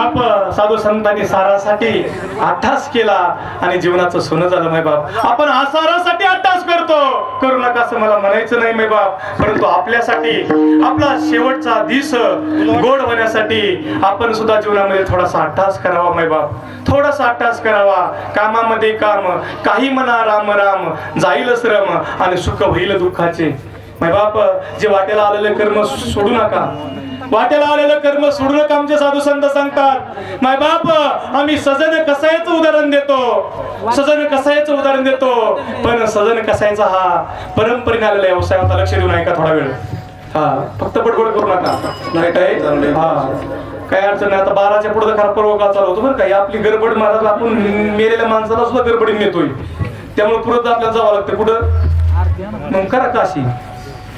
बाप साधू संतांनी सारासाठी अट्टास केला आणि जीवनाचं सोनं झालं माय बाप. आपण आसारासाठी अट्टास करतो. करू नका असं मला म्हणायचं नाही माय बाप. परंतु आपल्यासाठी आपला शेवटचा दिस गोड होण्यासाठी आपण सुद्धा जीवनामध्ये थोडासा अट्टास करावा माय बाप. थोडासा अट्टास करावा. कामामध्ये काम काही म्हणा राम राम. जाईल श्रम आणि सुख होईल दुःखाचे. माय बाप जे वाटेला आलेले कर्म सोडू नका. वाट्याला आलेलं कर्म सोडू नका आमचे साधू संत सांगतात. माय बाप आम्ही सजन कसायचं उदाहरण देतो. सजन कसायचं उदाहरण देतो. पण सजन कसायचा हा परंपरेने आलेला व्यवसाय होता लक्ष देऊन ऐका थोडा वेळ. हा फक्त बडबड करू नका. नाही काय हा. काय अडचण नाही. आता बाराच्या पुढे खरा पर्व चालू होतो बरं का. आपली गडबड महाराज आपण मेलेल्या माणसाला सुद्धा गडबडीत नेतोय. त्यामुळे पुढे आपल्याला जावं लागतं. कुठं मग करा काशी.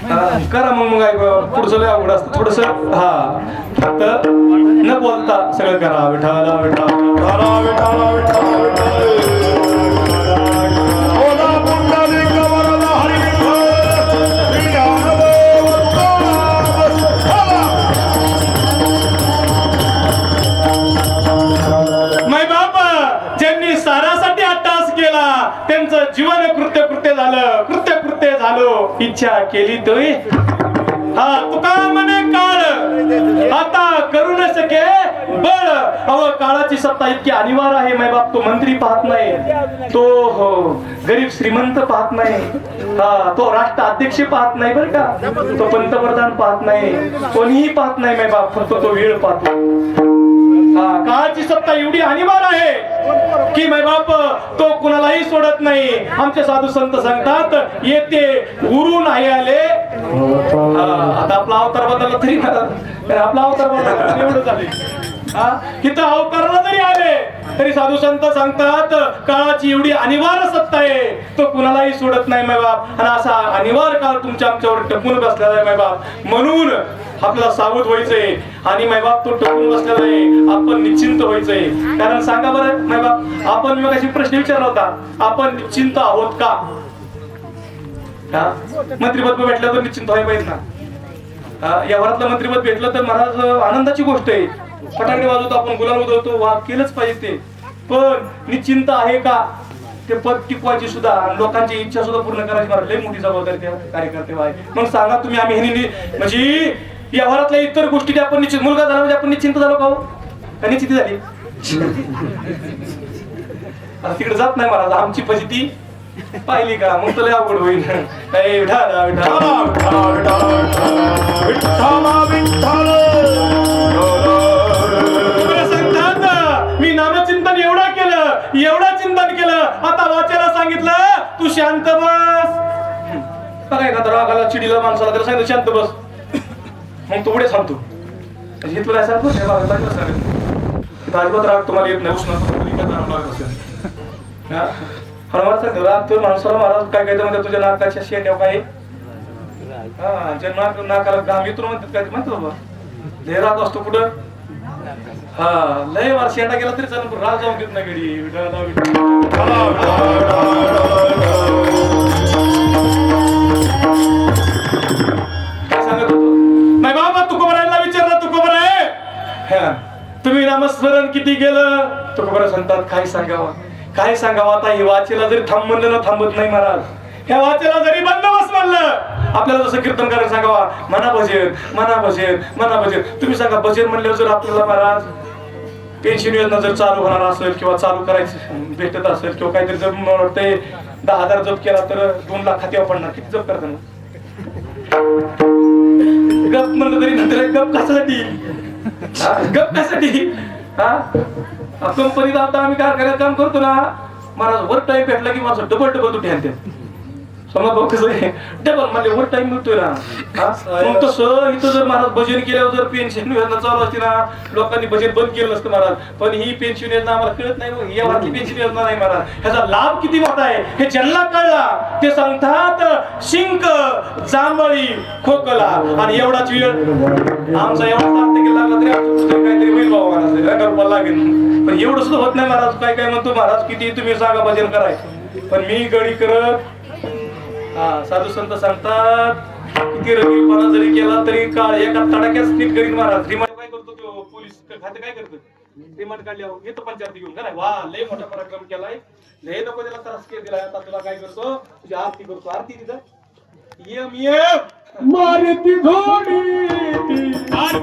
करा मग मग पुढचं लय अवघड असतं. थोडस हा. फक्त न बोलता सगळं करा. विठाला विठाला. विठाला विठाला विठाला. इच्छा केली तोय हा तुका म्हणे काळ आता करू न सके बळ. अव काळाची सत्ता इतकी अनिवार्य आहे माय बाप तो मंत्री पाहत नाही. तो हो गरीब श्रीमंत पाहत नाही. हा तो राष्ट्र अध्यक्ष पाहत नाही बरं का. तो पंतप्रधान पाहत नाही. कोणीही पाहत नाही माय बाप फक्त तो वेळ पाहतो. काळाची सत्ता एवढी अनिवार्य आहे की मै बाप तो कुणालाही सोडत नाही. आमचे साधू संत सांगतात येते गुरु नाही आले आता आपला अवतार बदलला तरी आपला अवतार बदलला एवढं झाले हा इथं अवताराला जरी आले तरी साधू संत सांगतात काळाची एवढी अनिवार्य सत्ता आहे. तो कुणालाही सोडत नाही माय बाप. आणि असा अनिवार्य काळ तुमच्या आमच्यावर टपून बसलेला आहे माय बाप. म्हणून आपल्याला सावध व्हायचंय. आणि मायबाप तो टपून बसलेला आहे. आपण निश्चिंत व्हायचंय. कारण सांगा बरं मायबाप आपण मी अशी प्रश्न विचारला होता आपण निश्चिंत आहोत का? मंत्रीपद भेटलं तर निश्चिंत व्हायला पाहिजे ना? या वरातलं भेटलं तर महाराज आनंदाची गोष्ट आहे. फटाके वाजवतो आपण गुलाल उधळतो. वा केलंच पाहिजे ते. पण निश्चिंत आहे का? ते पद टिकवायची सुद्धा लोकांची इच्छा सुद्धा पूर्ण करायची. मला लई मोठी जबाबदारी त्या कार्यकर्ते मग सांगा तुम्ही आम्ही म्हणजे या इतर गोष्टी आपण निश्चित मुलगा झाला म्हणजे आपण निश्चिंत झालो का हो? का निश्चिती झाली? आता तिकडे जात नाही महाराज आमची फजिती पाहिली का? मग तुला अवघड होईल. विठाला, विठाला, विठाला, सांगतात मी नामचिंतन एवढं केलं एवढा चिंतन केलं आता वाचायला सांगितलं तू शांत बस. बघा का रागाला चिडीला माणसाला त्याला सांगितलं शांत बस. मग तू पुढे सांगतो हे तुला सांगतो हे अजिबात राग तुम्हाला येत नाही उष्ण हनुमान सांगतो राग तर माणसाला महाराज काय काय म्हणतात तुझ्या नाकाच्या शेंड्या काय हा जे नाक नाकाला घाम येतो म्हणतात काय म्हणतो बाबा? लय राग असतो कुठं? हा लय वार शेंडा गेला तरी चालेल राग जाऊन देत नाही गडी तुम्ही नामस्मरण किती केलं? तुकोबरा सांगतात काय सांगावं? काय सांगावा? आता हे वाचेला जरी थांब म्हणलं ना थांबत नाही महाराज. ह्या वाचेला जरी बंद बस म्हणलं आपल्याला जसं कीर्तन करायला सांगावा मना भजन मना भजन मना भजन तुम्ही सांगा भजन म्हणल्यावर जर आपल्याला महाराज पेन्शन योजना जर चालू होणार असेल किंवा चालू करायचं भेटत असेल किंवा काहीतरी जर मला वाटतंय दहा हजार जप केला तर दोन लाख खात्यावर पडणार. किती जप करताना गप म्हणलं तरी नंतर गप कशासाठी? गप कशासाठी हा? कंपनीत आता आम्ही कारखान्यात काम करतो ना महाराज वर टाईम भेटला की माझं डबल डबल तुटे आणते समजा आहे? डबल म्हणजे वर टाइम मिळतोय ना? मग तसं इथं जर महाराज भजन केल्यावर जर पेन्शन योजना चालू असते ना लोकांनी भजन बंद केलं असतं महाराज. पण ही पेन्शन योजना आम्हाला कळत नाही बघ. या वाटली पेन्शन योजना नाही महाराज. ह्याचा लाभ किती मोठा आहे? हे ज्यांना कळला ते सांगतात शिंक जांभळी खोकला. आणि एवढाच वेळ आमचा एवढा सार्थ केला लागला तरी आमचं काहीतरी होईल बाबा महाराज रंगावर रुपये लागेल. पण एवढं सुद्धा होत नाही महाराज. काय काय म्हणतो महाराज? किती तुम्ही सांगा भजन कराय पण मी गडी करत हा साधू संत सांगतात किती रगीलपणा जरी केला तरी काळ एका तडाक्यात नीट करीन महाराज श्रीमान काय करतो तो? पोलीस खाते काय करतं? रिमांड काढल्यावर येतो पंचायत घेऊन. काय वा लय मोठा पराक्रम केलाय. लय नको त्याला त्रास केला दिलाय आता तुला काय करतो? तुझी आरती करतो. आरती तिथं. यम यम! मारती घोडी ती. मार